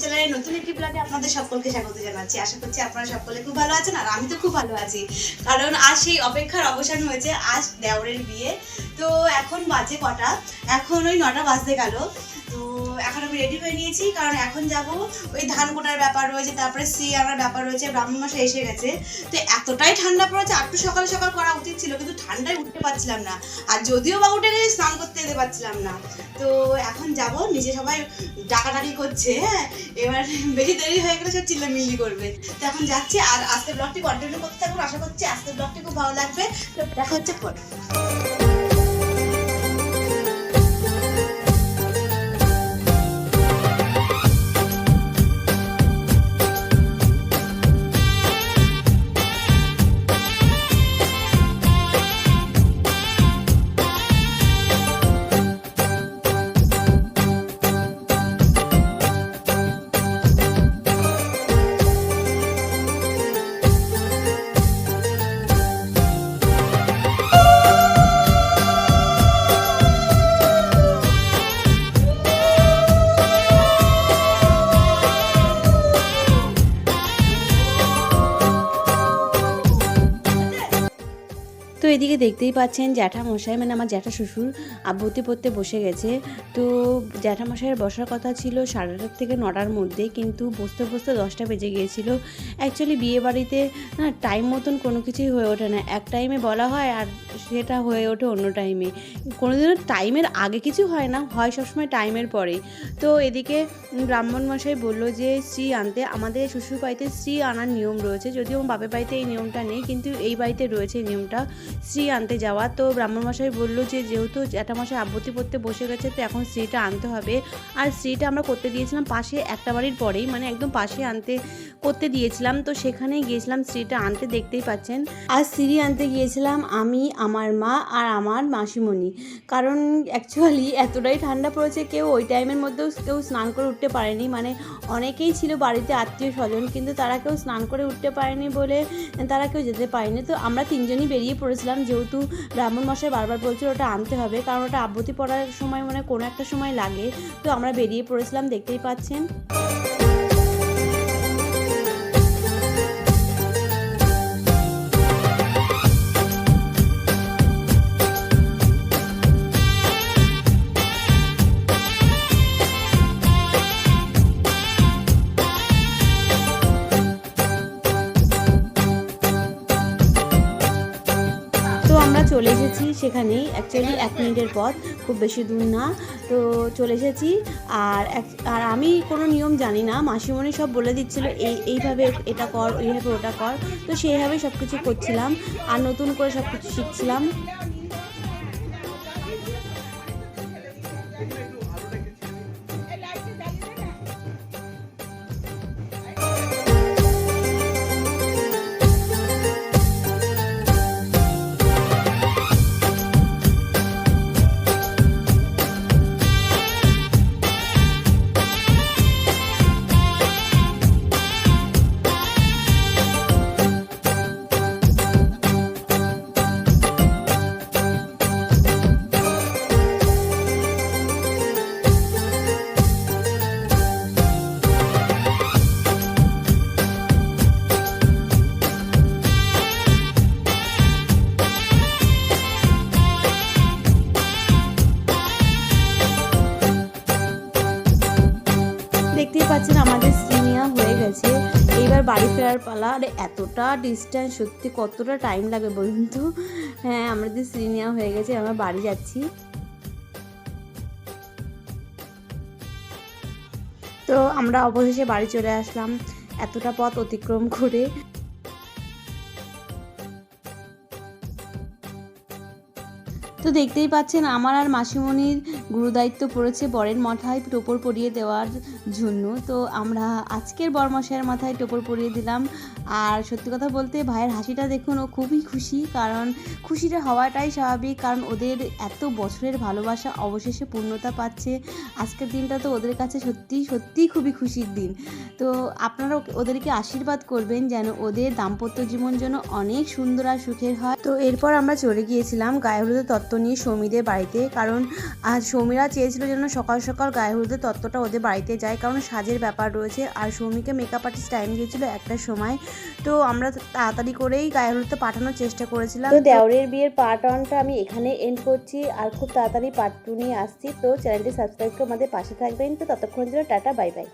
চ্যানেলের নতুন একটি ব্লগে আপনাদের সকলকে স্বাগত জানাচ্ছি। আশা করছি আপনারা সকলে খুব ভালো আছেন আর আমি তো খুব ভালো আছি। কারণ আজ সেই অপেক্ষার অবসান হয়েছে, আজ দেওরের বিয়ে। তো এখন বাজে কটা? এখন ওই নটা বাজতে গেল। তো এখন আমি রেডি হয়ে নিয়েছি, কারণ এখন যাব ওই ধান কোটার ব্যাপার রয়েছে, তারপরে সি আনার ব্যাপার রয়েছে, ব্রাহ্মণ মাসে এসে গেছে। তো এতটাই ঠান্ডা পড়েছে একটু সকাল সকাল করা উচিত ছিল, কিন্তু ঠান্ডায় উঠতে পারছিলাম না। আর যদিও বা উঠে গেছে, স্নান করতে যেতে পারছিলাম না। তো এখন যাব, নিজে সবাই ডাকাডাকি করছে হ্যাঁ? এবার বেশি দেরি হয়ে গেলে সব চিল্লামিল্লি করবে। তো এখন যাচ্ছি, আর আজকে ব্লগটি কন্টিনিউ করতে থাকুন, আশা করছি আজকে ব্লগটি খুব ভালো লাগবে। তো দেখা হচ্ছে পরে। তো এদিকে দেখতেই পাচ্ছেন জ্যাঠামশাই মানে আমার জ্যাঠা শ্বশুর আব্বুতে পড়তে বসে গেছে। তো জ্যাঠামশাইয়ের বসার কথা ছিল সাড়ে আটটার থেকে নটার মধ্যে, কিন্তু বসতে বসতে দশটা বেজে গিয়েছিল। অ্যাকচুয়ালি বিয়ে বাড়িতে, না টাইম মতন কোনো কিছুই হয়ে ওঠে না। এক টাইমে বলা হয় আর সেটা হয়ে ওঠে অন্য টাইমে কোনোদিনও টাইমের আগে কিছু হয় না, হয় সবসময় টাইমের পরে তো এদিকে ব্রাহ্মণ মশাই বলল যে, শ্রী আনতে, আমাদের শ্বশুর বাড়িতে শ্রী আনার নিয়ম রয়েছে। যদিও আমার বাপের বাড়িতে এই নিয়মটা নেই, কিন্তু এই বাড়িতে রয়েছে এই নিয়মটা। শ্রী আনতে যাওয়া। তো ব্রাহ্মণমশাই বলল যে, যেহেতু জ্যাঠামশাই আবৃত্তি পড়তে বসে গেছে, তো এখন শ্রীটা আনতে হবে। আর শ্রীটা আমরা করতে দিয়েছিলাম পাশে একটা বাড়ির পরেই মানে একদম পাশে আনতে, করতে দিয়েছিলাম। তো সেখানেই গিয়েছিলাম শ্রীটা আনতে, দেখতেই পাচ্ছেন। আর শ্রী আনতে গিয়েছিলাম আমি, আমার মা আর আমার মাসিমণি। কারণ অ্যাকচুয়ালি এতটাই ঠান্ডা পড়েছে, কেউ ওই টাইমের মধ্যেও কেউ স্নান করে উঠতে পারেনি। মানে অনেকেই ছিল বাড়িতে আত্মীয় স্বজন, কিন্তু তারা কেউ স্নান করে উঠতে পারেনি বলে, তারা কেউ যেতে পারেনি। তো আমরা তিনজনই বেরিয়ে পড়েছিলাম যেহেতু ব্রাহ্মণ মশাই বারবার বলছিল ওটা আনতে হবে, কারণ ওটা আবৃত্তি পড়ার সময় মানে কোনো একটা সময় লাগে। তো আমরা বেরিয়ে পড়েছিলাম, দেখতেই পাচ্ছেন। আমরা চলে এসেছি সেখানে অ্যাকচুয়ালি এক মিনিটের পথ, খুব বেশি দূর না। তো চলে এসেছি। আর আর আমি কোনো নিয়ম জানি না। মাসিমণি সব বলে দিচ্ছিল, এই, এইভাবে এটা কর, এইভাবে ওটা কর। তো সেইভাবে সব কিছু করছিলাম। আর নতুন করে সব কিছু শিখছিলাম। বাড়ি ফেরার পালা। আরে, এতটা ডিস্টেন্স সত্যি কতটা টাইম লাগে বলুন তো? হ্যাঁ আমাদের সিনিয়া হয়ে গেছে, আমরা বাড়ি যাচ্ছি। তো আমরা অবশেষে বাড়ি চলে আসলাম। এতটা পথ অতিক্রম করে। তো দেখতেই পাচ্ছেন, আমার আর মাসিমণির গুরুদায়িত্ব পড়েছে বরের মাথায় টোপর পরিয়ে দেওয়ার জন্য। তো আমরা আজকের বরমশাইয়ের মাথায় টোপর পরিয়ে দিলাম। আর সত্যি কথা বলতে ভাইয়ের হাসিটা দেখুন, ও খুবই খুশি। কারণ খুশিটা হওয়াটাই স্বাভাবিক, কারণ ওদের এত বছরের ভালোবাসা অবশেষে পূর্ণতা পাচ্ছে। আজকের দিনটা তো ওদের কাছে সত্যি সত্যিই খুবই খুশির দিন। তো আপনারা ওদেরকে আশীর্বাদ করবেন যেন ওদের দাম্পত্য জীবন যেন অনেক সুন্দর আর সুখের হয়। তো এরপর আমরা চলে গিয়েছিলাম গায়ে হলুদের তত্ত্ব নিয়ে সৌমিদের বাড়িতে। কারণ আজ সৌমিরা চেয়েছিল যেন সকাল সকাল গায়ে হলুদের তত্ত্বটা ওদের বাড়িতে যায়, কারণ সাজের ব্যাপার রয়েছে। আর সৌমিকে মেকআপ আর্টিস্ট টাইম দিয়েছিল একটার সময়। তো আমরা তাড়াতাড়ি করেই গায়ে হলুদটা পাঠানোর চেষ্টা করেছিলাম। তো দেওরের বিয়ের পার্ট ওয়ানটা আমি এখানে এন্ড করছি। আর খুব তাড়াতাড়ি পার্ট টু নিয়ে আসছি। তো চ্যানেলটি সাবস্ক্রাইব করে আমাদের পাশে থাকবেন। তো ততক্ষণ জন্য টাটা বাই বাই